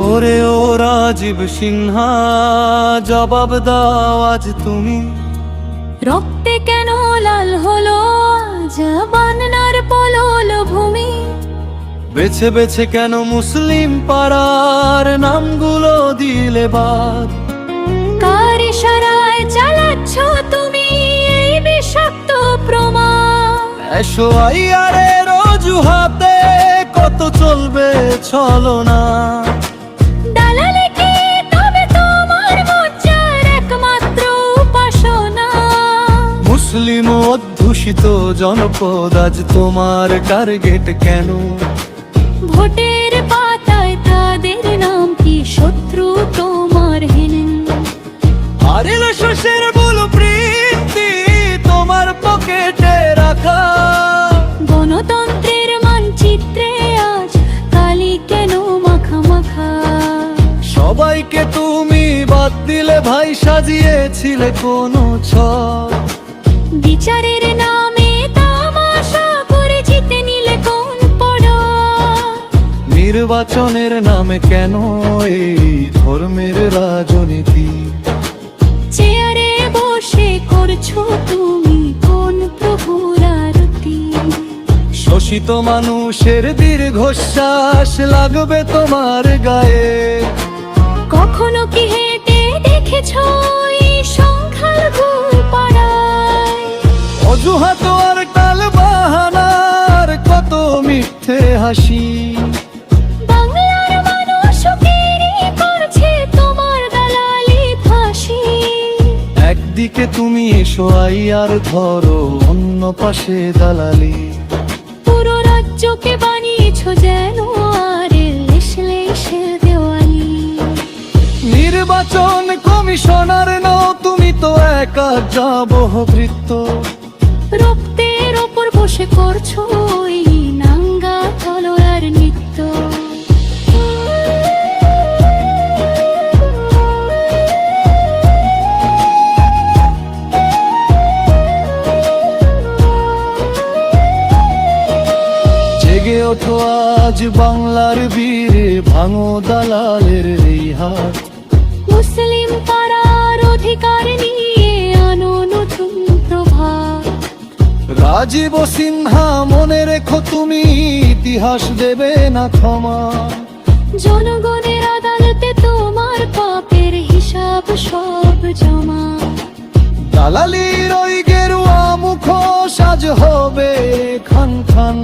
ওরে ও রাজীব সিংহা জবাব দাও আজ তুমি। রক্তে কেন লাল হলো আজ? বান্নার পলল ভূমি। বেছে বেছে কেন মুসলিম পাড়ার নামগুলো দিলে বাদ? কার ইশারায় চালাচ্ছ তুমি এই বিষাক্ত প্রমাণ? এসো আইয়ারে রোজু হাতে কত চলবে চলো না মুসলিম অধ্যুষিত জনপদ আজ তোমার টার্গেট কেন? ভোটের পাতায় তাদের নাম কি শত্রু তোমার হেনেন আরে শস্যের বলো প্রীতি তোমার পকেটে রাখা। গণতন্ত্রের মানচিত্রে আজ কালি কেন মাখা মাখা? সবাইকে তুমি বাদ দিলে ভাই সাজিয়েছিলে কোনো ছক। বিচারের নামে তামাশা করে জিতে নিলে কোন পড়া? নির্বাচনের নামে কেন এই ধর্মের রাজনীতি? চেয়ারে বসে করছ তুমি কোন প্রভুর আরতি? শোষিত মানুষের দীর্ঘশ্বাস লাগবে তোমার গায়ে। কখনো কি হেঁটে দেখেছ মিথ্যে হাসি। বাংলার মানুষ করছে তোমার দালালি ফাঁসি। একদিকে তুমি এসো আই আর ধরো অন্য পাশে দালালি। পুরো রাজ্যকে বানিয়েছো যেন আর দেওয়ালি। নির্বাচন কমিশনার নও তুমি তো একা যাবহ বৃত্ত রক্তের ওপর বসে করছ আজ বাংলার বীরে ভাঙো দালালের এই হাত। মুসলিম পাড়ার অধিকার নিয়ে আনো নতুন প্রভাত। রাজীব সিনহা মনে রেখো তুমি ইতিহাস দেবে না ক্ষমা। জনগণের আদালতে তোমার পাপের হিসাব সব জমা। দালালির ওই গেরুয়া মুখোশ আজ হবে খান খান।